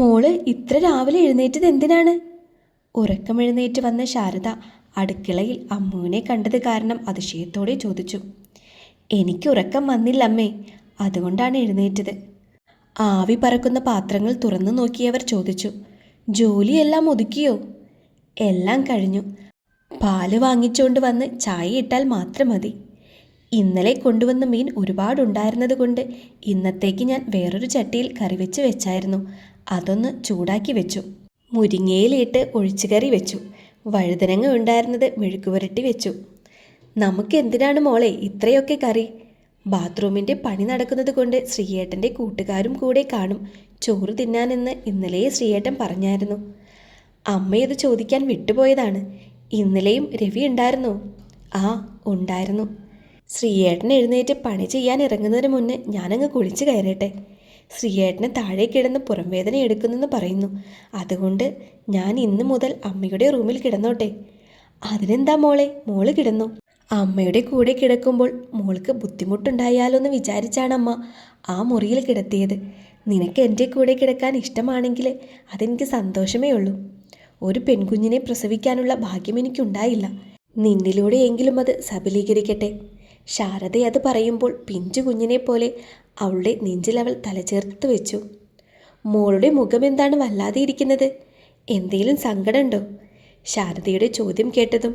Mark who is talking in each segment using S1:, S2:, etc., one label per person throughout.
S1: മോൾ ഇത്ര രാവിലെ എഴുന്നേറ്റത് എന്തിനാണ്? ഉറക്കമെഴുന്നേറ്റ് വന്ന ശാരദ അടുക്കളയിൽ അമ്മുവിനെ കണ്ടത് കാരണം അതിശയത്തോടെ ചോദിച്ചു. എനിക്ക് ഉറക്കം വന്നില്ലമ്മേ അതുകൊണ്ടാണ് എഴുന്നേറ്റത്. ആവി പറക്കുന്ന പാത്രങ്ങൾ തുറന്നു നോക്കിയവർ ചോദിച്ചു ജോലിയെല്ലാം ഒതുക്കിയോ? എല്ലാം കഴിഞ്ഞു. പാൽ വാങ്ങിച്ചുകൊണ്ട് വന്ന് ചായ ഇട്ടാൽ മാത്രം മതി. ഇന്നലെ കൊണ്ടുവന്ന മീൻ ഒരുപാടുണ്ടായിരുന്നത് കൊണ്ട് ഇന്നത്തേക്ക് ഞാൻ വേറൊരു ചട്ടിയിൽ കറി വെച്ച് വെച്ചായിരുന്നു. അതൊന്ന് ചൂടാക്കി വെച്ചു. മുരിങ്ങയിലിട്ട് ഒഴിച്ചുകറി വെച്ചു. വഴുതനങ്ങ ഉണ്ടായിരുന്നത് മെഴുക്കുപുരട്ടി വെച്ചു. നമുക്ക് എന്തിനാണ് മോളെ ഇത്രയൊക്കെ കറി? ബാത്റൂമിന്റെ പണി നടക്കുന്നത് കൊണ്ട് ശ്രീയേട്ടന്റെ കൂട്ടുകാരും കൂടെ കാണും. ചോറ് തിന്നാനെന്ന് ഇന്നലെ ശ്രീയേട്ടൻ പറഞ്ഞായിരുന്നു. അമ്മ ഇത് ചോദിക്കാൻ വിട്ടുപോയതാണ്. ഇന്നലെയും രവി ഉണ്ടായിരുന്നു. ആ ഉണ്ടായിരുന്നു. ശ്രീയേട്ടൻ എഴുന്നേറ്റ് പണി ചെയ്യാൻ ഇറങ്ങുന്നതിന് മുന്നേ ഞാനങ്ങ് കുളിച്ച് കയറട്ടെ. ശ്രീയേട്ടന് താഴെ കിടന്ന് പുറംവേദന എടുക്കുന്നെന്ന് പറയുന്നു. അതുകൊണ്ട് ഞാൻ ഇന്ന് മുതൽ അമ്മയുടെ റൂമിൽ കിടന്നോട്ടെ. അതിനെന്താ മോളെ? മോൾ കിടന്നു. അമ്മയുടെ കൂടെ കിടക്കുമ്പോൾ മോൾക്ക് ബുദ്ധിമുട്ടുണ്ടായാലോ എന്ന് വിചാരിച്ചാണ് അമ്മ ആ മുറിയിൽ കിടത്തിയത്. നിനക്ക് എന്റെ കൂടെ കിടക്കാൻ ഇഷ്ടമാണെങ്കിൽ അതെനിക്ക് സന്തോഷമേ ഉള്ളൂ. ഒരു പെൺകുഞ്ഞിനെ പ്രസവിക്കാനുള്ള ഭാഗ്യം എനിക്കുണ്ടായില്ല. നിന്നിലൂടെയെങ്കിലും അത് സബലീകരിക്കട്ടെ. ശാരദ അത് പറയുമ്പോൾ പിഞ്ചു കുഞ്ഞിനെ പോലെ അവളുടെ നെഞ്ചിൽ അവൾ തലചേർത്ത് വെച്ചു. മോളുടെ മുഖം എന്താണ് വല്ലാതെ ഇരിക്കുന്നത്? എന്തെങ്കിലും സങ്കടമുണ്ടോ? ശാരദയുടെ ചോദ്യം കേട്ടതും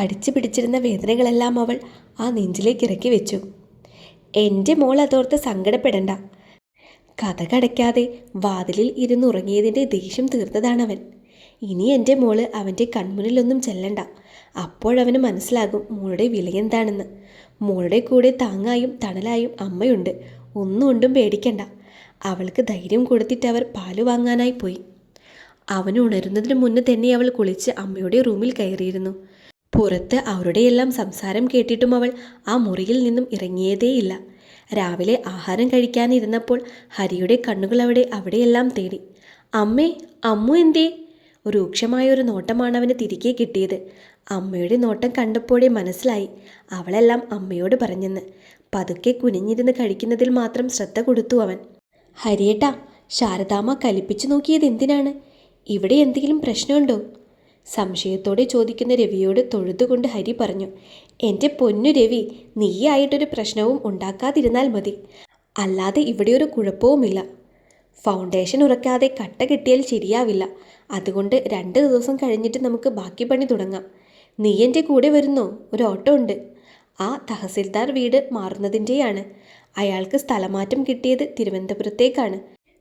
S1: കടിച്ചു പിടിച്ചിരുന്ന വേദനകളെല്ലാം അവൾ ആ നെഞ്ചിലേക്ക് ഇറക്കി വെച്ചു. എന്റെ മോൾ അതോർത്ത് സങ്കടപ്പെടണ്ട. കഥ കടയ്ക്കാതെ വാതിലിൽ ഇരുന്നുറങ്ങിയതിന്റെ ദേഷ്യം തീർത്തതാണവൻ. ഇനി എന്റെ മോൾ അവന്റെ കൺമുന്നിലൊന്നും ചെല്ലണ്ട. അപ്പോഴവന് മനസ്സിലാകും മോളുടെ വില വിലയെന്താണെന്ന്. മോളുടെ കൂടെ താങ്ങായും തണലായും അമ്മയുണ്ട്. ഒന്നും കൊണ്ടും പേടിക്കണ്ട. അവൾക്ക് ധൈര്യം കൊടുത്തിട്ട് അവർ പാൽ വാങ്ങാനായി പോയി. അവൻ ഉണരുന്നതിന് മുന്നേ തന്നെ അവൾ കുളിച്ച് അമ്മയുടെ റൂമിൽ കയറിയിരുന്നു. പുറത്ത് അവരുടെയെല്ലാം സംസാരം കേട്ടിട്ടും അവൾ ആ മുറിയിൽ നിന്നും ഇറങ്ങിയതേയില്ല. രാവിലെ ആഹാരം കഴിക്കാനിരുന്നപ്പോൾ ഹരിയുടെ കണ്ണുകൾ അവിടെ അവിടെയെല്ലാം തേടി. അമ്മേ അമ്മു എന്തേ? രൂക്ഷമായ ഒരു നോട്ടമാണ് അവന് തിരികെ കിട്ടിയത്. അമ്മയുടെ നോട്ടം കണ്ടപ്പോഴേ മനസ്സിലായി. അവളെല്ലാം അമ്മയോട് പറഞ്ഞെന്ന്. പതുക്കെ കുനിഞ്ഞിരുന്ന് കഴിക്കുന്നതിൽ മാത്രം ശ്രദ്ധ കൊടുത്തു അവൻ. ഹരിയേട്ടാ ശാരദാമ്മ കലിപ്പിച്ചു നോക്കിയത് എന്തിനാണ്? ഇവിടെ എന്തെങ്കിലും പ്രശ്നമുണ്ടോ? സംശയത്തോടെ ചോദിക്കുന്ന രവിയോട് തൊഴുതുകൊണ്ട് ഹരി പറഞ്ഞു എന്റെ പൊന്നു രവി നീയായിട്ടൊരു പ്രശ്നവും ഉണ്ടാക്കാതിരുന്നാൽ മതി. അല്ലാതെ ഇവിടെ ഒരു കുഴപ്പവുമില്ല. ഫൗണ്ടേഷൻ ഉറക്കാതെ കട്ട കിട്ടിയാൽ ശരിയാവില്ല. അതുകൊണ്ട് രണ്ട് ദിവസം കഴിഞ്ഞിട്ട് നമുക്ക് ബാക്കി പണി തുടങ്ങാം. നീ എന്റെ കൂടെ വരുന്നോ? ഒരു ഓട്ടോ ഉണ്ട്. ആ തഹസിൽദാർ വീട് മാറുന്നതിന്റെയാണ് അയാൾക്ക് സ്ഥലമാറ്റം കിട്ടിയത് തിരുവനന്തപുരത്തേക്കാണ്.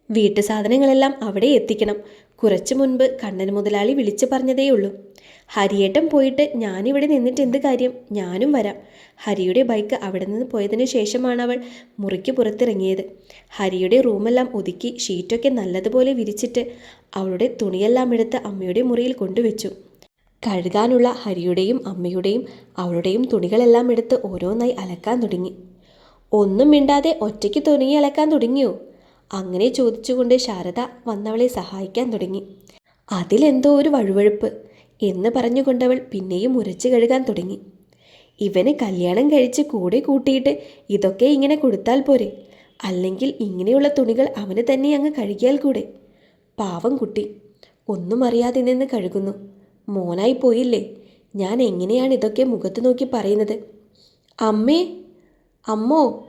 S1: വീട്ടു സാധനങ്ങളെല്ലാം അവിടെ എത്തിക്കണം. കുറച്ചു മുൻപ് കണ്ണൻ മുതലാളി വിളിച്ചു പറഞ്ഞതേയുള്ളൂ. ഹരിയേട്ടൻ പോയിട്ട് ഞാനിവിടെ നിന്നിട്ട് എന്ത് കാര്യം? ഞാനും വരാം. ഹരിയുടെ ബൈക്ക് അവിടെ നിന്ന് പോയതിനു ശേഷമാണ് അവൾ മുറിക്ക് പുറത്തിറങ്ങിയത്. ഹരിയുടെ റൂമെല്ലാം ഒതുക്കി ഷീറ്റൊക്കെ നല്ലതുപോലെ വിരിച്ചിട്ട് അവളുടെ തുണിയെല്ലാം എടുത്ത് അമ്മയുടെ മുറിയിൽ കൊണ്ടുവച്ചു. കഴുകാനുള്ള ഹരിയുടെയും അമ്മയുടെയും അവളുടെയും തുണികളെല്ലാം എടുത്ത് ഓരോന്നായി അലക്കാൻ തുടങ്ങി. ഒന്നും മിണ്ടാതെ ഒറ്റയ്ക്ക് തുണി അലക്കാൻ തുടങ്ങിയോ? അങ്ങനെ ചോദിച്ചുകൊണ്ട് ശാരദ വന്നവളെ സഹായിക്കാൻ തുടങ്ങി. അതിലെന്തോ ഒരു വഴുവഴുപ്പ് എന്ന് പറഞ്ഞുകൊണ്ടവൾ പിന്നെയും ഉരച്ചു കഴുകാൻ തുടങ്ങി. ഇവന് കല്യാണം കഴിച്ച് കൂടെ കൂട്ടിയിട്ട് ഇതൊക്കെ ഇങ്ങനെ കൊടുത്താൽ പോരെ? അല്ലെങ്കിൽ ഇങ്ങനെയുള്ള തുണികൾ അവന് തന്നെ അങ്ങ് കഴുകിയാൽ കൂടെ? പാവം കുട്ടി. ഒന്നും അറിയാതെ നിന്ന് കഴുകുന്നു. മോനായി പോയില്ലേ? ഞാൻ എങ്ങനെയാണ് ഇതൊക്കെ മുഖത്ത് നോക്കി പറയുന്നത്? അമ്മേ അമ്മോ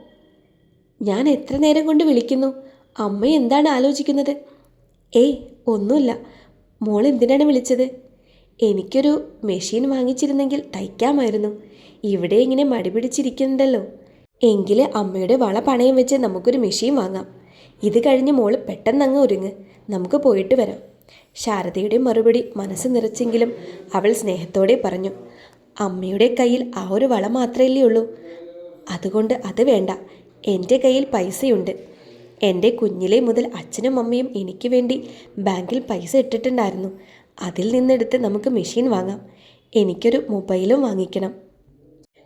S1: ഞാൻ എത്ര നേരം കൊണ്ട് വിളിക്കുന്നു? അമ്മ എന്താണ് ആലോചിക്കുന്നത്? ഏയ് ഒന്നുമില്ല. മോൾ എന്തിനാണ് വിളിച്ചത്? എനിക്കൊരു മെഷീൻ വാങ്ങിച്ചിരുന്നെങ്കിൽ തയ്ക്കാമായിരുന്നു. ഇവിടെ ഇങ്ങനെ മടി പിടിച്ചിരിക്കുന്നുണ്ടല്ലോ. എങ്കിൽ അമ്മയുടെ വള പണയം വെച്ച് നമുക്കൊരു മെഷീൻ വാങ്ങാം. ഇത് കഴിഞ്ഞ് മോൾ പെട്ടെന്ന് അങ്ങ് ഒരുങ്ങ്. നമുക്ക് പോയിട്ട് വരാം. ശാരദയുടെ മറുപടി മനസ്സ് നിറച്ചെങ്കിലും അവൾ സ്നേഹത്തോടെ പറഞ്ഞു അമ്മയുടെ കയ്യിൽ ആ ഒരു വള മാത്രമല്ലേ ഉള്ളൂ. അതുകൊണ്ട് അത് വേണ്ട. എന്റെ കയ്യിൽ പൈസയുണ്ട്. എന്റെ കുഞ്ഞിലെ മുതൽ അച്ഛനും അമ്മയും എനിക്ക് വേണ്ടി ബാങ്കിൽ പൈസ ഇട്ടിട്ടുണ്ടായിരുന്നു. അതിൽ നിന്നെടുത്ത് നമുക്ക് മെഷീൻ വാങ്ങാം. എനിക്കൊരു മൊബൈലും വാങ്ങിക്കണം.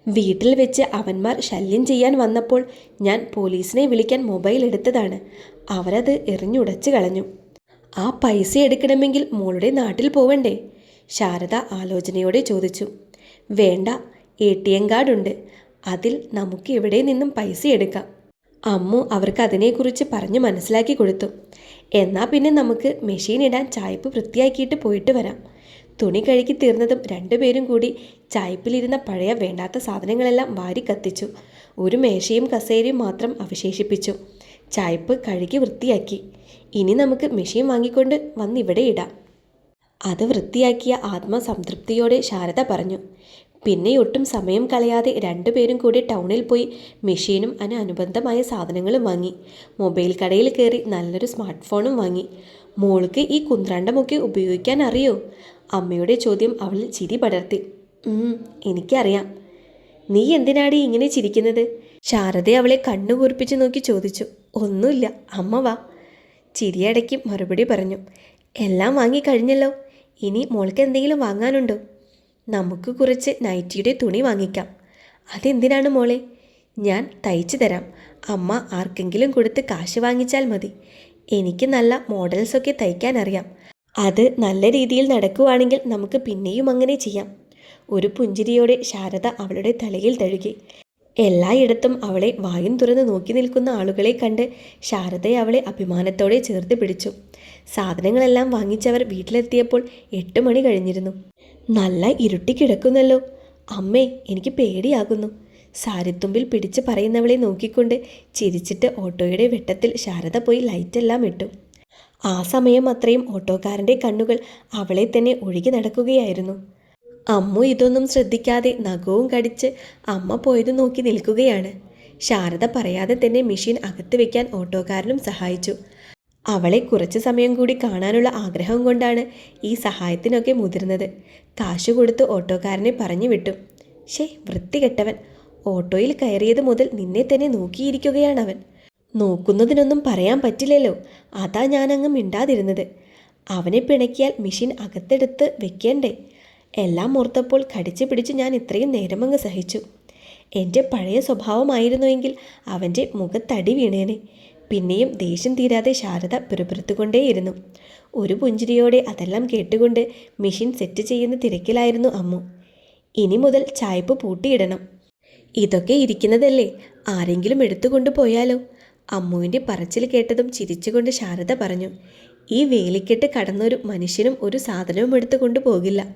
S1: വീട്ടിൽ വെച്ച് അവന്മാർ ശല്യം ചെയ്യാൻ വന്നപ്പോൾ ഞാൻ പോലീസിനെ വിളിക്കാൻ മൊബൈൽ എടുത്തതാണ്. അവരത് എറിഞ്ഞുടച്ച് കളഞ്ഞു. ആ പൈസ എടുക്കണമെങ്കിൽ മോളുടെ നാട്ടിൽ പോവണ്ടേ? ശാരദ ആലോചനയോടെ ചോദിച്ചു. വേണ്ട എ ടി എം കാർഡുണ്ട് അതിൽ നമുക്ക് ഇവിടെ നിന്നും പൈസ എടുക്കാം? അമ്മു അവർക്ക് അതിനെക്കുറിച്ച് പറഞ്ഞു മനസ്സിലാക്കി കൊടുത്തു. എന്നാൽ പിന്നെ നമുക്ക് മെഷീൻ ഇടാൻ ചായ്പ് വൃത്തിയാക്കിയിട്ട് പോയിട്ട് വരാം. തുണി കഴുകി തീർന്നതും രണ്ടുപേരും കൂടി ചായപ്പിലിരുന്ന പഴയ വേണ്ടാത്ത സാധനങ്ങളെല്ലാം വാരി കത്തിച്ചു. ഒരു മേശയും കസേരയും മാത്രം അവശേഷിപ്പിച്ചു. ചായ്പ് കഴുകി വൃത്തിയാക്കി. ഇനി നമുക്ക് മെഷീൻ വാങ്ങിക്കൊണ്ട് വന്നിവിടെ ഇടാം. അത് വൃത്തിയാക്കിയ ആത്മസംതൃപ്തിയോടെ ശാരദ പറഞ്ഞു പിന്നെ ഒട്ടും സമയം കളയാതെ രണ്ടുപേരും കൂടി ടൗണിൽ പോയി മെഷീനും അതിന് അനുബന്ധമായ സാധനങ്ങളും വാങ്ങി. മൊബൈൽ കടയിൽ കയറി നല്ലൊരു സ്മാർട്ട് ഫോണും വാങ്ങി. മോൾക്ക് ഈ കുന്ത്രാണ്ടമൊക്കെ ഉപയോഗിക്കാൻ അറിയോ? അമ്മയുടെ ചോദ്യം അവളിൽ ചിരി പടർത്തി. "ഉം, എനിക്കറിയാം. നീ എന്തിനാടി ഇങ്ങനെ ചിരിക്കുന്നത്? ശാരദ അവളെ കണ്ണു കൂർപ്പിച്ച് നോക്കി ചോദിച്ചു. ഒന്നുമില്ല അമ്മ വാ. ചിരിയടക്കി മറുപടി പറഞ്ഞു എല്ലാം വാങ്ങിക്കഴിഞ്ഞല്ലോ. ഇനി മോൾക്ക് എന്തെങ്കിലും വാങ്ങാനുണ്ടോ? നമുക്ക് കുറച്ച് നൈറ്റിയുടെ തുണി വാങ്ങിക്കാം. അതെന്തിനാണ് മോളെ? ഞാൻ തയ്ച്ചു തരാം. അമ്മ ആർക്കെങ്കിലും കൊടുത്ത് കാശ് വാങ്ങിച്ചാൽ മതി. എനിക്ക് നല്ല മോഡൽസൊക്കെ തയ്ക്കാൻ അറിയാം. അത് നല്ല രീതിയിൽ നടക്കുവാണെങ്കിൽ നമുക്ക് പിന്നെയും അങ്ങനെ ചെയ്യാം. ഒരു പുഞ്ചിരിയോടെ ശാരദ അവളുടെ തലയിൽ തഴുകി. എല്ലായിടത്തും അവളെ വായും തുറന്ന് നോക്കി നിൽക്കുന്ന ആളുകളെ കണ്ട് ശാരദയെ അവളെ അഭിമാനത്തോടെ ചേർത്ത് പിടിച്ചു. സാധനങ്ങളെല്ലാം വാങ്ങിച്ചവർ വീട്ടിലെത്തിയപ്പോൾ എട്ട് മണി കഴിഞ്ഞിരുന്നു. നല്ല ഇരുട്ടി കിടക്കുന്നല്ലോ. അമ്മേ എനിക്ക് പേടിയാകുന്നു. സാരിത്തുമ്പിൽ പിടിച്ച് പറയുന്നവളെ നോക്കിക്കൊണ്ട് ചിരിച്ചിട്ട് ഓട്ടോയുടെ വെട്ടത്തിൽ ശാരദ പോയി ലൈറ്റെല്ലാം ഇട്ടു. ആ സമയം അത്രയും ഓട്ടോക്കാരന്റെ കണ്ണുകൾ അവളെ തന്നെ ഒഴുകി നടക്കുകയായിരുന്നു. അമ്മു ഇതൊന്നും ശ്രദ്ധിക്കാതെ നഖവും കടിച്ച് അമ്മ പോയത് നോക്കി നിൽക്കുകയാണ്. ശാരദ പറയാതെ തന്നെ മെഷീൻ അകത്ത് വെക്കാൻ ഓട്ടോക്കാരനും സഹായിച്ചു. അവളെ കുറച്ച് സമയം കൂടി കാണാനുള്ള ആഗ്രഹം കൊണ്ടാണ് ഈ സഹായത്തിനൊക്കെ മുതിർന്നത്. കാശു കൊടുത്ത് ഓട്ടോക്കാരനെ പറഞ്ഞു വിട്ടു. ഷേ വൃത്തികെട്ടവൻ. ഓട്ടോയിൽ കയറിയത് മുതൽ നിന്നെ തന്നെ നോക്കിയിരിക്കുകയാണവൻ നോക്കുന്നതിനൊന്നും പറയാൻ പറ്റില്ലല്ലോ. അതാ ഞാനങ്ങ് മിണ്ടാതിരുന്നത്. അവനെ പിണക്കിയാൽ മെഷീൻ അകത്തെടുത്ത് വെക്കേണ്ടേ? എല്ലാം ഓർത്തപ്പോൾ കടിച്ചു പിടിച്ച് ഞാൻ ഇത്രയും നേരമങ്ങ് സഹിച്ചു. എന്റെ പഴയ സ്വഭാവമായിരുന്നുവെങ്കിൽ അവന്റെ മുഖത്തടി വീണേനെ. പിന്നെയും ദേഷ്യം തീരാതെ ശാരദ പിറുപിറുത്തുകൊണ്ടേയിരുന്നു. ഒരു പുഞ്ചിരിയോടെ അതെല്ലാം കേട്ടുകൊണ്ട് മെഷീൻ സെറ്റ് ചെയ്യുന്ന തിരക്കിലായിരുന്നു അമ്മു. ഇനി മുതൽ ചായ്പ് പൂട്ടിയിടണം. ഇതൊക്കെ ഇരിക്കുന്നതല്ലേ? ആരെങ്കിലും എടുത്തുകൊണ്ട് പോയാലോ? അമ്മുവിന്റെ പറച്ചിൽ കേട്ടതും ചിരിച്ചുകൊണ്ട് ശാരദ പറഞ്ഞു ഈ വേലിക്കെട്ട് കടന്നൊരു മനുഷ്യനും ഒരു സാധനവും എടുത്തുകൊണ്ട് പോകില്ല.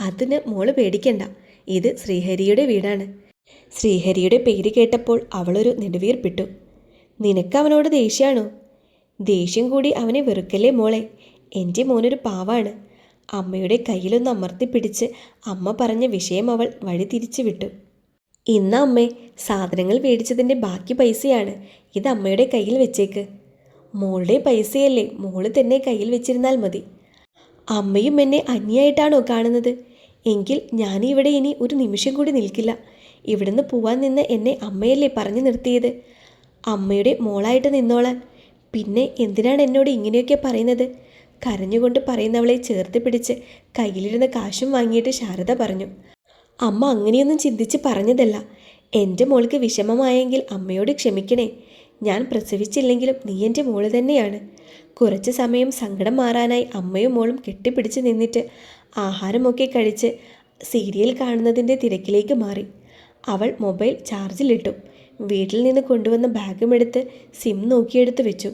S1: അതിന് മോൾ പേടിക്കണ്ട. ഇത് ശ്രീഹരിയുടെ വീടാണ്. ശ്രീഹരിയുടെ പേര് കേട്ടപ്പോൾ അവളൊരു നെടുവീർപ്പിട്ടു. നിനക്ക് അവനോട് ദേഷ്യമാണോ ദേഷ്യം കൂടി അവനെ വെറുക്കല്ലേ മോളെ? എന്റെ മോനൊരു പാവാണ്. അമ്മയുടെ കയ്യിലൊന്ന് അമർത്തി പിടിച്ച് അമ്മ പറഞ്ഞ വിഷയം അവൾ വഴി തിരിച്ചു വിട്ടു. ഇന്ന് അമ്മേ സാധനങ്ങൾ മേടിച്ചതിന്റെ ബാക്കി പൈസയാണ്. ഇത് അമ്മയുടെ കയ്യിൽ വെച്ചേക്ക്. മോളുടെ പൈസയല്ലേ മോൾ തന്നെ കയ്യിൽ വെച്ചിരുന്നാൽ മതി. അമ്മയും എന്നെ അന്യായിട്ടാണോ കാണുന്നത്? എങ്കിൽ ഞാനിവിടെ ഇനി ഒരു നിമിഷം കൂടി നിൽക്കില്ല. ഇവിടുന്ന് പോവാൻ നിന്ന് എന്നെ അമ്മയല്ലേ പറഞ്ഞു നിർത്തിയത്? അമ്മയുടെ മോളായിട്ട് നിന്നോളാൻ. പിന്നെ എന്തിനാണ് എന്നോട് ഇങ്ങനെയൊക്കെ പറയുന്നത്? കരഞ്ഞുകൊണ്ട് പറയുന്നവളെ ചേർത്ത് പിടിച്ച് കയ്യിലിരുന്ന കാശും വാങ്ങിയിട്ട് ശാരദ പറഞ്ഞു. അമ്മ അങ്ങനെയൊന്നും ചിന്തിച്ച് പറഞ്ഞതല്ല. എന്റെ മോൾക്ക് വിഷമമായെങ്കിൽ അമ്മയോട് ക്ഷമിക്കണേ. ഞാൻ പ്രസവിച്ചില്ലെങ്കിലും നീ എന്റെ മോൾ തന്നെയാണ്. കുറച്ച് സമയം സങ്കടം മാറാനായി അമ്മയും മോളും കെട്ടിപ്പിടിച്ച് നിന്നിട്ട് ആഹാരമൊക്കെ കഴിച്ച് സീരിയൽ കാണുന്നതിന്റെ തിരക്കിലേക്ക് മാറി. അവൾ മൊബൈൽ ചാർജിലിട്ടു. വീട്ടിൽ നിന്ന് കൊണ്ടുവന്ന ബാഗും എടുത്ത് സിം നോക്കിയെടുത്ത് വെച്ചു.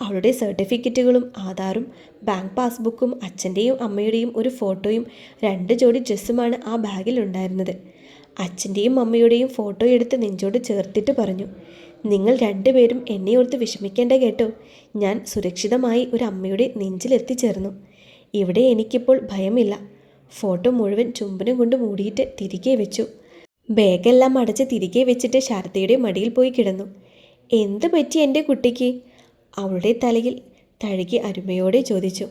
S1: അവളുടെ സർട്ടിഫിക്കറ്റുകളും ആധാറും ബാങ്ക് പാസ്ബുക്കും അച്ഛന്റെയും അമ്മയുടെയും ഒരു ഫോട്ടോയും രണ്ട് ജോഡി ഡ്രസ്സുമാണ് ആ ബാഗിലുണ്ടായിരുന്നത്. അച്ഛന്റെയും അമ്മയുടെയും ഫോട്ടോ എടുത്ത് നെഞ്ചോട് ചേർത്തിട്ട് പറഞ്ഞു നിങ്ങൾ രണ്ടുപേരും എന്നെ ഓർത്ത് വിഷമിക്കേണ്ട കേട്ടോ. ഞാൻ സുരക്ഷിതമായി ഒരു അമ്മയുടെ നെഞ്ചിലെത്തിച്ചേർന്നു. ഇവിടെ എനിക്കിപ്പോൾ ഭയമില്ല. ഫോട്ടോ മുഴുവൻ ചുംബനം കൊണ്ട് മൂടിയിട്ട് തിരികെ വെച്ചു. ബാഗെല്ലാം അടച്ച് തിരികെ വെച്ചിട്ട് ശാരദയുടെ മടിയിൽ പോയി കിടന്നു. എന്ത് പറ്റി എന്റെ കുട്ടിക്ക്? അവളുടെ തലയിൽ തഴുകി അരുമയോടെ ചോദിച്ചു.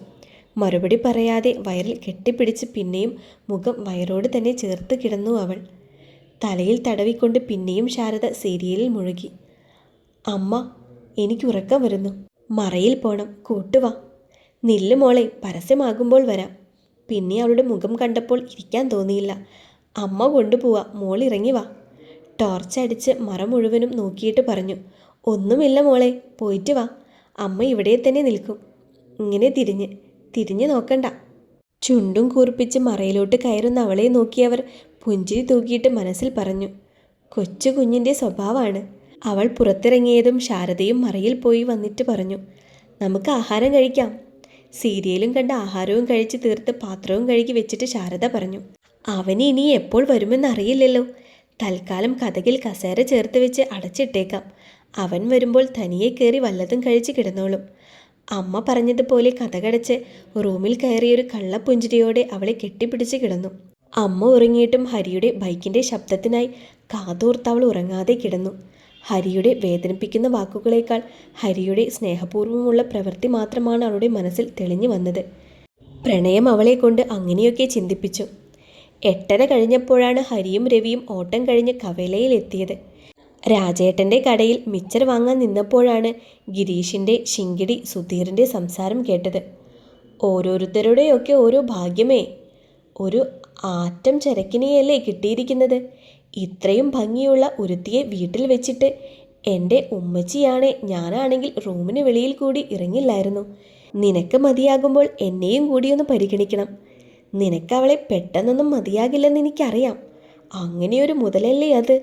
S1: മറുപടി പറയാതെ വയറിൽ കെട്ടിപ്പിടിച്ച് പിന്നെയും മുഖം വയറോട് തന്നെ ചേർത്ത് കിടന്നു അവൾ. തലയിൽ തടവിക്കൊണ്ട് പിന്നെയും ശാരദ സീരിയലിൽ മുഴുകി. അമ്മ എനിക്ക് ഉറക്കം വരുന്നു. മറയിൽ പോണം. കൂട്ടുവാ നില്ല് മോളെ പരസ്യമാകുമ്പോൾ വരാം. പിന്നെ അവളുടെ മുഖം കണ്ടപ്പോൾ ഇരിക്കാൻ തോന്നിയില്ല. അമ്മ കൊണ്ടുപോവാ. മോൾ ഇറങ്ങി വാ. ടോർച്ച് അടിച്ച് മറ മുഴുവനും നോക്കിയിട്ട് പറഞ്ഞു. ഒന്നുമില്ല മോളെ പോയിട്ട് വാ. അമ്മ ഇവിടെ തന്നെ നിൽക്കും. ഇങ്ങനെ തിരിഞ്ഞ്. തിരിഞ്ഞു നോക്കണ്ട. ചുണ്ടും കൂർപ്പിച്ച് മറയിലോട്ട് കയറുന്ന അവളെ നോക്കിയവർ പുഞ്ചിരി തൂക്കിയിട്ട് മനസ്സിൽ പറഞ്ഞു. കൊച്ചു കുഞ്ഞിന്റെ സ്വഭാവമാണ്. അവൾ പുറത്തിറങ്ങിയതും ശാരദയും മറയിൽ പോയി വന്നിട്ട് പറഞ്ഞു നമുക്ക് ആഹാരം കഴിക്കാം. സീരിയലും കണ്ട് ആഹാരവും കഴിച്ച് തീർത്ത് പാത്രവും കഴുകി വെച്ചിട്ട് ശാരദ പറഞ്ഞു അവന് ഇനി എപ്പോൾ വരുമെന്നറിയില്ലല്ലോ തൽക്കാലം കഥകിൽ കസേര ചേർത്ത് വെച്ച് അടച്ചിട്ടേക്കാം. അവൻ വരുമ്പോൾ തനിയെ കയറി വല്ലതും കഴിച്ച് കിടന്നോളും. അമ്മ പറഞ്ഞതുപോലെ കഥകടച്ച് റൂമിൽ കയറിയൊരു കള്ളപ്പുഞ്ചിരിയോടെ അവളെ കെട്ടിപ്പിടിച്ച് കിടന്നു. അമ്മ ഉറങ്ങിയിട്ടും ഹരിയുടെ ബൈക്കിന്റെ ശബ്ദത്തിനായി കാതോർത്ത് അവൾ ഉറങ്ങാതെ കിടന്നു. ഹരിയുടെ വേദനിപ്പിക്കുന്ന വാക്കുകളേക്കാൾ ഹരിയുടെ സ്നേഹപൂർവമുള്ള പ്രവൃത്തി മാത്രമാണ് അവളുടെ മനസ്സിൽ തെളിഞ്ഞു വന്നത്. പ്രണയം അവളെ കൊണ്ട് അങ്ങനെയൊക്കെ ചിന്തിപ്പിച്ചു. എട്ടര കഴിഞ്ഞപ്പോഴാണ് ഹരിയും രവിയും ഓട്ടം കഴിഞ്ഞ് കവലയിൽ എത്തിയത്. രാജേട്ടന്റെ കടയിൽ മിച്ചർ വാങ്ങാൻ നിന്നപ്പോഴാണ് ഗിരീഷിന്റെ ശിങ്കിടി സുധീറിന്റെ സംസാരം കേട്ടത്. ഓരോരുത്തരുടെയൊക്കെ ഓരോ ഭാഗ്യമേ. ഒരു ആറ്റം ചരക്കിനെയല്ലേ കിട്ടിയിരിക്കുന്നത്? ഇത്രയും ഭംഗിയുള്ള ഒരുത്തിയെ വീട്ടിൽ വെച്ചിട്ട് എന്റെ ഉമ്മച്ചിയാണെ ഞാനാണെങ്കിൽ റൂമിന് വെളിയിൽ കൂടി ഇറങ്ങില്ലായിരുന്നു. നിനക്ക് മതിയാകുമ്പോൾ എന്നെയും ഒന്ന് പരിഗണിക്കണം. നിനക്ക് അവളെ പെട്ടെന്നൊന്നും മതിയാകില്ലെന്ന് എനിക്കറിയാം. അങ്ങനെയൊരു മുതലല്ലേ അത്?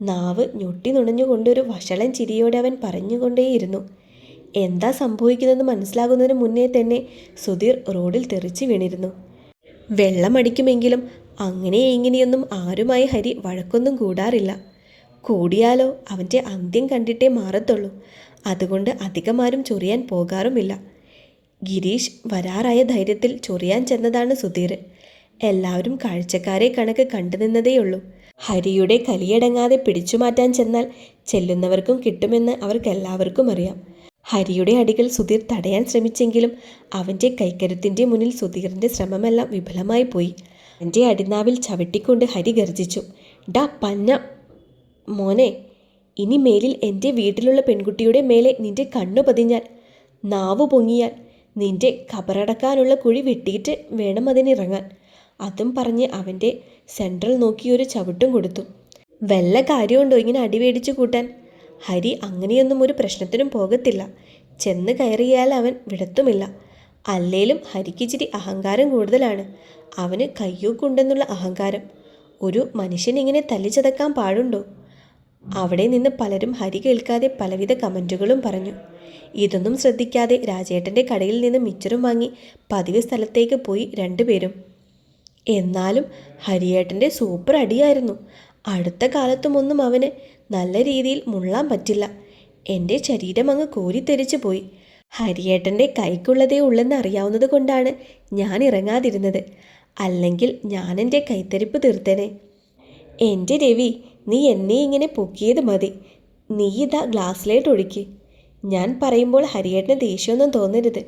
S1: നാവ് ഞൊട്ടി നുണഞ്ഞുകൊണ്ടൊരു വഷളൻ ചിരിയോടെ അവൻ പറഞ്ഞുകൊണ്ടേയിരുന്നു. എന്താ സംഭവിക്കുന്നതെന്ന് മനസ്സിലാകുന്നതിന് മുന്നേ തന്നെ സുധീർ റോഡിൽ തെറിച്ച് വീണിരുന്നു. വെള്ളമടിക്കുമെങ്കിലും അങ്ങനെ ഇങ്ങനെയൊന്നും ആരുമായി ഹരി വഴക്കൊന്നും കൂടാറില്ല. കൂടിയാലോ അവന്റെ അന്ത്യം കണ്ടിട്ടേ മാറത്തുള്ളൂ. അതുകൊണ്ട് അധികമാരും ചൊറിയാൻ പോകാറുമില്ല. ഗിരീഷ് വരാറായ ധൈര്യത്തിൽ ചൊറിയാൻ ചെന്നതാണ് സുധീർ. എല്ലാവരും കാഴ്ചക്കാരെ കണക്ക് കണ്ടുനിന്നതേയുള്ളൂ ഹരിയുടെ കലിയടങ്ങാതെ പിടിച്ചുമാറ്റാൻ ചെന്നാൽ ചെല്ലുന്നവർക്കും കിട്ടുമെന്ന് അവർക്കെല്ലാവർക്കും അറിയാം. ഹരിയുടെ അടികൾ സുധീർ തടയാൻ ശ്രമിച്ചെങ്കിലും അവന്റെ കൈക്കരുത്തിന്റെ മുന്നിൽ സുധീറിന്റെ ശ്രമമെല്ലാം വിഫലമായി പോയി. അവന്റെ അടിനാവിൽ ചവിട്ടിക്കൊണ്ട് ഹരി ഗർജിച്ചു ഡാ പന്ന മോനെ ഇനി മേലിൽ എന്റെ വീട്ടിലുള്ള പെൺകുട്ടിയുടെ മേലെ നിന്റെ കണ്ണു പതിഞ്ഞാൽ നാവ് പൊങ്ങിയാൽ നിന്റെ കബറടക്കാനുള്ള കുഴി വെട്ടിയിട്ട് വേണം അതിനിറങ്ങാൻ. അതും പറഞ്ഞ് അവന്റെ സെൻട്രൽ നോക്കിയൊരു ചവിട്ടും കൊടുത്തു. വല്ല കാര്യമുണ്ടോ ഇങ്ങനെ അടിവേടിച്ചു കൂട്ടാൻ? ഹരി അങ്ങനെയൊന്നും ഒരു പ്രശ്നത്തിനും പോകത്തില്ല. ചെന്ന് കയറിയാൽ അവൻ വിടത്തുമില്ല. അല്ലേലും ഹരിക്കിച്ചിരി അഹങ്കാരം കൂടുതലാണ്. അവന് കയ്യൂക്കുണ്ടെന്നുള്ള അഹങ്കാരം. ഒരു മനുഷ്യൻ ഇങ്ങനെ തല്ലിച്ചതക്കാൻ പാടുണ്ടോ? അവിടെ നിന്ന് പലരും ഹരി കേൾക്കാതെ പലവിധ കമന്റുകളും പറഞ്ഞു. ഇതൊന്നും ശ്രദ്ധിക്കാതെ രാജേട്ടന്റെ കടയിൽ നിന്ന് മിച്ചറും വാങ്ങി പതിവ് സ്ഥലത്തേക്ക് പോയി രണ്ടുപേരും. എന്നാലും ഹരിയേട്ടന്റെ സൂപ്പർ അടിയായിരുന്നു. അടുത്ത കാലത്തുമൊന്നും അവന് നല്ല രീതിയിൽ മുള്ളാൻ പറ്റില്ല. എന്റെ ശരീരം അങ്ങ് കോരിത്തെരിച്ചു പോയി. ഹരിയേട്ടന്റെ കൈക്കുള്ളതേ ഉള്ളെന്ന് അറിയാവുന്നത് കൊണ്ടാണ് ഞാൻ ഇറങ്ങാതിരുന്നത്. അല്ലെങ്കിൽ ഞാൻ എന്റെ കൈത്തരിപ്പ് തീർത്തേനെ. എന്റെ രവി നീ എന്നെ ഇങ്ങനെ പൊക്കിയത് മതി. നീ ഇതാ ഗ്ലാസ്സിലേട്ട് ഒഴിക്ക്. ഞാൻ പറയുമ്പോൾ ഹരിയേട്ടന് ദേഷ്യമൊന്നും തോന്നരുത്.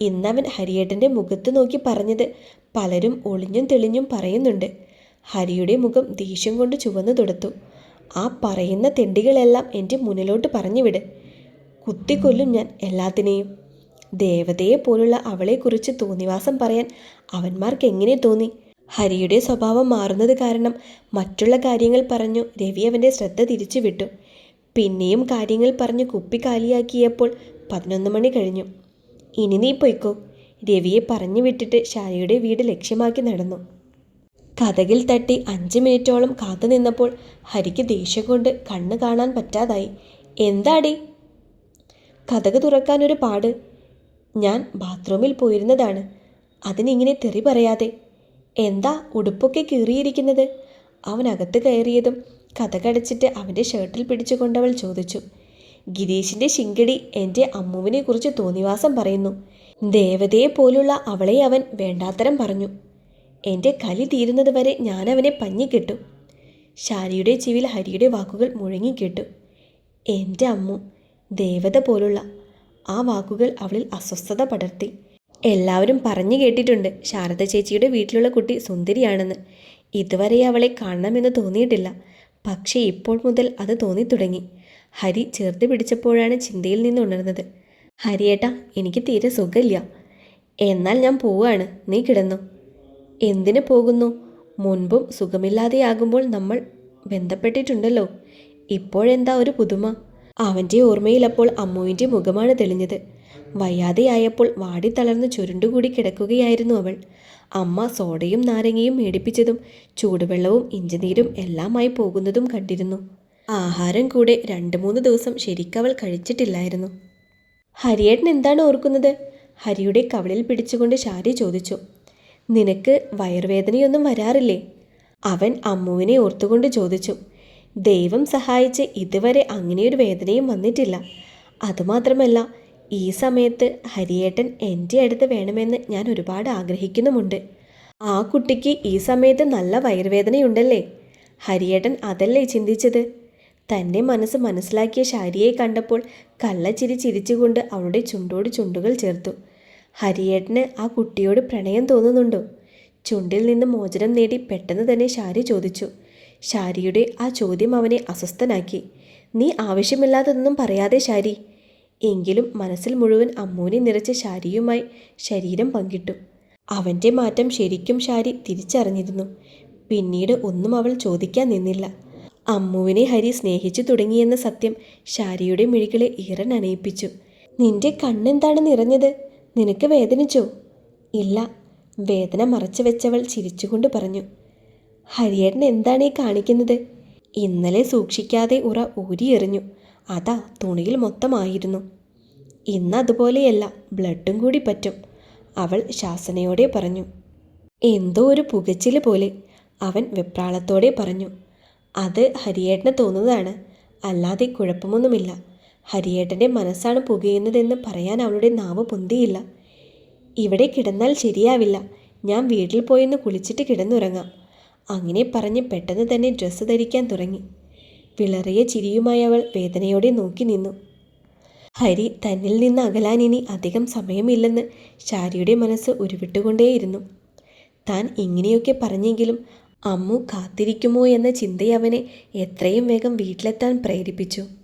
S1: ഇന്നവൻ ഹരിയേട്ടന്റെ മുഖത്ത് നോക്കി പറഞ്ഞത് പലരും ഒളിഞ്ഞും തെളിഞ്ഞും പറയുന്നുണ്ട്. ഹരിയുടെ മുഖം ദേഷ്യം കൊണ്ട് ചുവന്നു തൊടുത്തു. ആ പറയുന്ന തെണ്ടികളെല്ലാം എന്റെ മുന്നിലോട്ട് പറഞ്ഞുവിട്. കുത്തിക്കൊല്ലും ഞാൻ എല്ലാത്തിനെയും. ദേവതയെ പോലുള്ള അവളെക്കുറിച്ച് തോന്നിവാസം പറയാൻ അവന്മാർക്ക് എങ്ങനെ തോന്നി? ഹരിയുടെ സ്വഭാവം മാറുന്നത് കാരണം മറ്റുള്ള കാര്യങ്ങൾ പറഞ്ഞു രവി അവന്റെ ശ്രദ്ധ തിരിച്ചു വിട്ടു പിന്നെയും കാര്യങ്ങൾ പറഞ്ഞ് കുപ്പി കാലിയാക്കിയപ്പോൾ പതിനൊന്ന് മണി കഴിഞ്ഞു. ഇനി നീ പൊയ്ക്കോ. രവിയെ പറഞ്ഞു വിട്ടിട്ട് ഷാരിയുടെ വീട് ലക്ഷ്യമാക്കി നടന്നു. കഥകിൽ തട്ടി അഞ്ച് മിനിറ്റോളം കാത്തു നിന്നപ്പോൾ ഹരിക്ക് ദേഷ്യം കൊണ്ട് കണ്ണ് കാണാൻ പറ്റാതായി. എന്താടി? കഥക് തുറക്കാനൊരു പാട്. ഞാൻ ബാത്റൂമിൽ പോയിരുന്നതാണ്. അതിനിങ്ങനെ തെറി പറയാതെ എന്താ ഉടുപ്പൊക്കെ കീറിയിരിക്കുന്നത്? അവൻ അകത്ത് കയറിയതും കഥകടച്ചിട്ട് അവന്റെ ഷർട്ടിൽ പിടിച്ചുകൊണ്ടവൾ ചോദിച്ചു. ഗിരീഷിന്റെ ശിങ്കടി എന്റെ അമ്മുവിനെ കുറിച്ച് തോന്നിവാസം പറയുന്നു. ദേവതയെ പോലുള്ള അവളെ അവൻ വേണ്ടാത്തരം പറഞ്ഞു. എന്റെ കലി തീരുന്നത് വരെ ഞാനവനെ പഞ്ഞിക്കെട്ടു ഷാരിയുടെ ചെവിയിൽ ഹരിയുടെ വാക്കുകൾ മുഴങ്ങിക്കിട്ടു എന്റെ അമ്മു ദേവത പോലുള്ള. ആ വാക്കുകൾ അവളിൽ അസ്വസ്ഥത പടർത്തി. എല്ലാവരും പറഞ്ഞു കേട്ടിട്ടുണ്ട് ശാരദ ചേച്ചിയുടെ വീട്ടിലുള്ള കുട്ടി സുന്ദരിയാണെന്ന്. ഇതുവരെ അവളെ കാണണമെന്ന് തോന്നിയിട്ടില്ല. പക്ഷേ ഇപ്പോൾ മുതൽ അത് തോന്നിത്തുടങ്ങി. ഹരി ചേർത്ത് പിടിച്ചപ്പോഴാണ് ചിന്തയിൽ നിന്ന് ഉണർന്നത്. ഹരിയേട്ടാ എനിക്ക് തീരെ സുഖമില്ല. എന്നാൽ ഞാൻ പോവാണ് നീ കിടന്നു. എന്തിനു പോകുന്നു? മുൻപും സുഖമില്ലാതെയാകുമ്പോൾ നമ്മൾ ബന്ധപ്പെട്ടിട്ടുണ്ടല്ലോ. ഇപ്പോഴെന്താ ഒരു പുതുമ? അവന്റെ ഓർമ്മയിലപ്പോൾ അമ്മുവിന്റെ മുഖമാണ് തെളിഞ്ഞത്. വയ്യാതെയായപ്പോൾ വാടിത്തളർന്ന് ചുരുണ്ടുകൂടി കിടക്കുകയായിരുന്നു അവൾ. അമ്മ സോഡയും നാരങ്ങയും മേടിപ്പിച്ചതും ചൂടുവെള്ളവും ഇഞ്ചിനീരും എല്ലാമായി പോകുന്നതും കണ്ടിരുന്നു. ആഹാരം കൂടെ രണ്ട് മൂന്ന് ദിവസം ശരിക്കവൾ കഴിച്ചിട്ടില്ലായിരുന്നു. ഹരിയേട്ടൻ എന്താണ് ഓർക്കുന്നത്? ഹരിയുടെ കവളിൽ പിടിച്ചുകൊണ്ട് ശാരി ചോദിച്ചു. നിനക്ക് വയറുവേദനയൊന്നും വരാറില്ലേ? അവൻ അമ്മുവിനെ ഓർത്തുകൊണ്ട് ചോദിച്ചു. ദൈവം സഹായിച്ച് ഇതുവരെ അങ്ങനെയൊരു വേദനയും വന്നിട്ടില്ല. അതുമാത്രമല്ല ഈ സമയത്ത് ഹരിയേട്ടൻ എന്റെ അടുത്ത് വേണമെന്ന് ഞാൻ ഒരുപാട് ആഗ്രഹിക്കുന്നുമുണ്ട്. ആ കുട്ടിക്ക് ഈ സമയത്ത് നല്ല വയറുവേദനയുണ്ടല്ലേ? ഹരിയേട്ടൻ അതല്ലേ ചിന്തിച്ചത്? തന്റെ മനസ്സ് മനസ്സിലാക്കിയ ശാരിയെ കണ്ടപ്പോൾ കള്ളച്ചിരി ചിരിച്ചുകൊണ്ട് അവളുടെ ചുണ്ടോട് ചുണ്ടുകൾ ചേർത്തു. ഹരിയേട്ടന് ആ കുട്ടിയോട് പ്രണയം തോന്നുന്നുണ്ടോ? ചുണ്ടിൽ നിന്ന് മോചനം നേടി പെട്ടെന്ന് തന്നെ ശാരി ചോദിച്ചു. ശാരിയുടെ ആ ചോദ്യം അവനെ അസ്വസ്ഥനാക്കി. നീ ആവശ്യമില്ലാത്തതൊന്നും പറയാതെ ശാരി എങ്കിലും മനസ്സിൽ മുഴുവൻ അമ്മൂനെ നിറച്ച ശാരിയുമായി ശരീരം പങ്കിട്ടു. അവന്റെ മാറ്റം ശരിക്കും ശാരി തിരിച്ചറിഞ്ഞിരുന്നു. പിന്നീട് ഒന്നും അവൾ ചോദിക്കാൻ നിന്നില്ല. അമ്മുവിനെ ഹരി സ്നേഹിച്ചു തുടങ്ങിയെന്ന സത്യം ശാരിയുടെ മിഴികളെ ഈറൻ അണയിപ്പിച്ചു. നിന്റെ കണ്ണെന്താണ് നിറഞ്ഞത്? നിനക്ക് വേദനിച്ചോ ഇല്ല. വേദന മറച്ചു വെച്ചവൾ ചിരിച്ചുകൊണ്ട് പറഞ്ഞു. ഹരിയേട്ടൻ എന്താണ് ഈ കാണിക്കുന്നത്? ഇന്നലെ സൂക്ഷിക്കാതെ ഉറ ഊരിയെറിഞ്ഞു. അതാ തുണിയിൽ മൊത്തമായിരുന്നു. ഇന്ന് അതുപോലെയല്ല ബ്ലഡും കൂടി പറ്റും. അവൾ ശാസനയോടെ പറഞ്ഞു. എന്തോ ഒരു പുകച്ചിൽ പോലെ അവൻ വെപ്രാളത്തോടെ പറഞ്ഞു. അത് ഹരിയേട്ടന് തോന്നുന്നതാണ്. അല്ലാതെ കുഴപ്പമൊന്നുമില്ല. ഹരിയേട്ടന്റെ മനസ്സാണ് പുകയുന്നതെന്ന് പറയാൻ അവളുടെ നാവ് പൊന്തിയില്ല. ഇവിടെ കിടന്നാൽ ശരിയാവില്ല. ഞാൻ വീട്ടിൽ പോയിന്ന് കുളിച്ചിട്ട് കിടന്നുറങ്ങാം. അങ്ങനെ പറഞ്ഞ് പെട്ടെന്ന് തന്നെ ഡ്രസ്സ് ധരിക്കാൻ തുടങ്ങി. വിളറിയ ചിരിയുമായി അവൾ വേദനയോടെ നോക്കി നിന്നു. ഹരി തന്നിൽ നിന്ന് അകലാൻ ഇനി അധികം സമയമില്ലെന്ന് ശാരിയുടെ മനസ്സ് ഉരുവിട്ടുകൊണ്ടേയിരുന്നു. താൻ ഇങ്ങനെയൊക്കെ പറഞ്ഞെങ്കിലും അമ്മു കാത്തിരിക്കുമോ എന്ന ചിന്തയവനെ എത്രയും വേഗം വീട്ടിലെത്താൻ പ്രേരിപ്പിച്ചു.